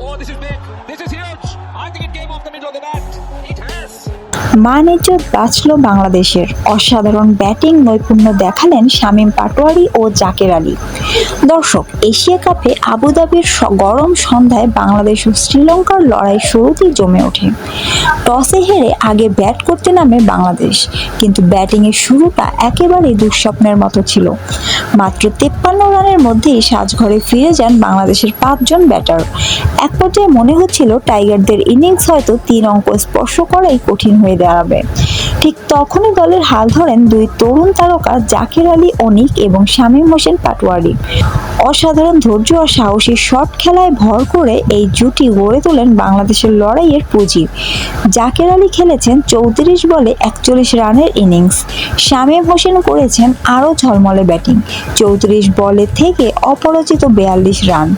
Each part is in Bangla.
Oh. মান বাঁচল বাংলাদেশের। অসাধারণ ব্যাটিং নৈপুণ্য দেখালেন শামীম পাটোয়ারি ও জাকের আলী। দর্শক, এশিয়া কাপে আবুধাবির গরম সন্ধ্যায় বাংলাদেশ ও শ্রীলঙ্কার লড়াই শুরুতেই জমে ওঠে। টসে হেরে আগে ব্যাট করতে নামে বাংলাদেশ, কিন্তু ব্যাটিংয়ের শুরুটা একেবারেই দুঃস্বপ্নের মতো ছিল। মাত্র তেপ্পান্ন রানের মধ্যেই সাজঘরে ফিরে যান বাংলাদেশের পাঁচজন ব্যাটার। এক পর্যায়ে মনে হচ্ছিল টাইগারদের ইনিংস হয়তো তিন অঙ্ক স্পর্শ করাই কঠিন হয়ে দাঁড়াবে। ঠিক তখনই দলের হাল ধরেন দুই তরুণ তারকা জাকির আলী অনিক এবং শামীম হোসেন পাটোয়ারি। অসাধারণ ধৈর্য ও সাহসী শট খেলায় ভর করে এই জুটি গড়ে তোলেন বাংলাদেশের লড়াইয়ের পুঁজি। জাকের আলী খেলেছেন চৌত্রিশ বলে একচল্লিশ রানের ইনিংস। শামীম হোসেন করেছেন আরও ঝলমলে ব্যাটিং। চৌত্রিশ বলে থেকে অপরাজিত বেয়াল্লিশ রান।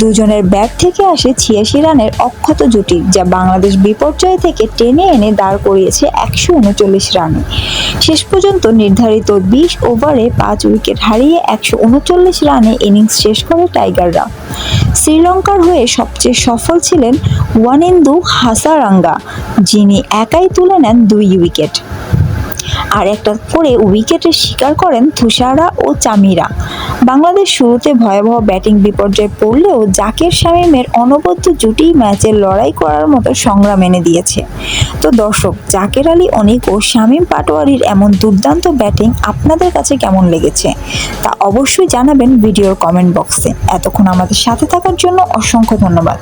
দুজনের ব্যাট থেকে আসে ছিয়াশি রানের অক্ষত জুটি, যা বাংলাদেশ বিপর্যয় থেকে টেনে এনে দাঁড় করিয়েছে একশো উনচল্লিশ রানে। শেষ পর্যন্ত নির্ধারিত বিশ ওভারে পাঁচ উইকেট হারিয়ে একশো উনচল্লিশ রানে ইনিংস শেষ করে টাইগাররা। শ্রীলঙ্কার হয়ে সবচেয়ে সফল ছিলেন ওয়ানিন্দু হাসারাঙ্গা, যিনি একাই তুলে নেন দুই উইকেট। আর একটা করে উইকেটের শিকার করেন তুষারা ও চামিরা। বাংলাদেশ শুরুতে ভয়াবহ ব্যাটিং বিপর্যয়ে পড়লেও জাকের শামীমের অনবদ্য জুটি ম্যাচের লড়াই করার মতো সংগ্রাম এনে দিয়েছে। তো দর্শক, জাকের আলী অনিক ও শামীম পাটোয়ারির এমন দুর্দান্ত ব্যাটিং আপনাদের কাছে কেমন লেগেছে? তা অবশ্যই জানাবেন ভিডিওর কমেন্ট বক্সে। এতক্ষণ আমাদের সাথে থাকার জন্য অসংখ্য ধন্যবাদ।